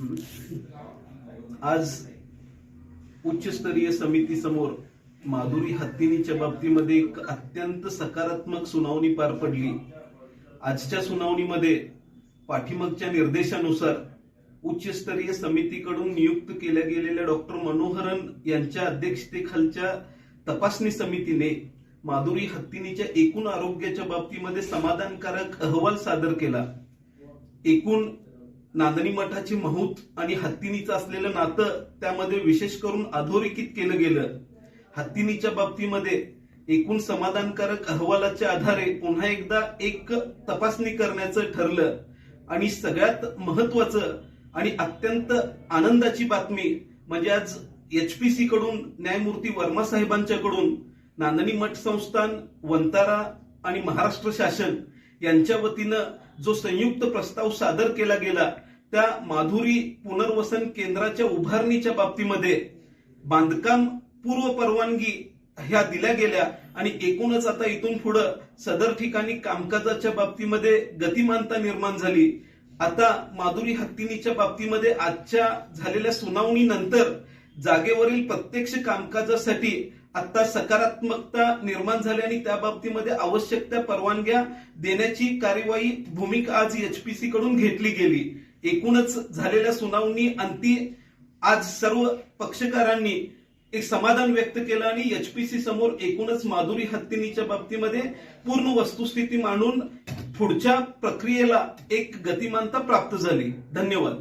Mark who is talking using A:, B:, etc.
A: आज उच्चस्तरीय समितीसमोर माधुरी हत्तीनीच्या बाबतीमध्ये एक अत्यंत सकारात्मक सुनावणी पार पडली. आजच्या सुनावणीमध्ये पाठीमागच्या निर्देशानुसार उच्चस्तरीय समितीकडून नियुक्त केल्या गेलेल्या डॉक्टर मनोहरन यांच्या अध्यक्षतेखालच्या तपासणी समितीने माधुरी हत्तीनीच्या एकूण आरोग्याच्या बाबतीमध्ये समाधानकारक अहवाल सादर केला. एकूण नांदणी मठाची महूत आणि हत्तीनीचं असलेलं नातं त्यामध्ये विशेष करून अधोरेखित केलं गेलं. हत्तीनीच्या बाबतीमध्ये एकूण समाधानकारक अहवालाच्या आधारे पुन्हा एकदा एक तपासणी करण्याचं ठरलं. आणि सगळ्यात महत्वाचं आणि अत्यंत आनंदाची बातमी म्हणजे आज एचपीसी कडून न्यायमूर्ती वर्मा साहेबांच्याकडून नांदणी मठ संस्थान वंतारा आणि महाराष्ट्र शासन यांच्या वतीनं जो संयुक्त प्रस्ताव सादर केला गेला त्या माधुरी पुनर्वसन केंद्राच्या उभारणीच्या बाबतीमध्ये बांधकाम पूर्व परवानगी ह्या दिल्या गेल्या आणि एकूणच आता इथून पुढं सदर ठिकाणी कामकाजाच्या बाबतीमध्ये गतिमानता निर्माण झाली. आता माधुरी हत्तीनीच्या बाबतीमध्ये आजच्या झालेल्या सुनावणीनंतर जागेवरील प्रत्यक्ष कामकाजासाठी आता सकारात्मकता निर्माण झाली आणि त्या बाबतीमध्ये आवश्यक त्या परवानग्या देण्याची कार्यवाही भूमिका आज एचपीसी कडून घेतली गेली. एकूणच झालेल्या सुनावणी अंती आज सर्व पक्षकारांनी एक समाधान व्यक्त केलं आणि एचपीसी समोर एकूणच माधुरी हत्तीनीच्या बाबतीमध्ये पूर्ण वस्तुस्थिती मांडून पुढच्या प्रक्रियेला एक गतिमानता प्राप्त झाली. धन्यवाद.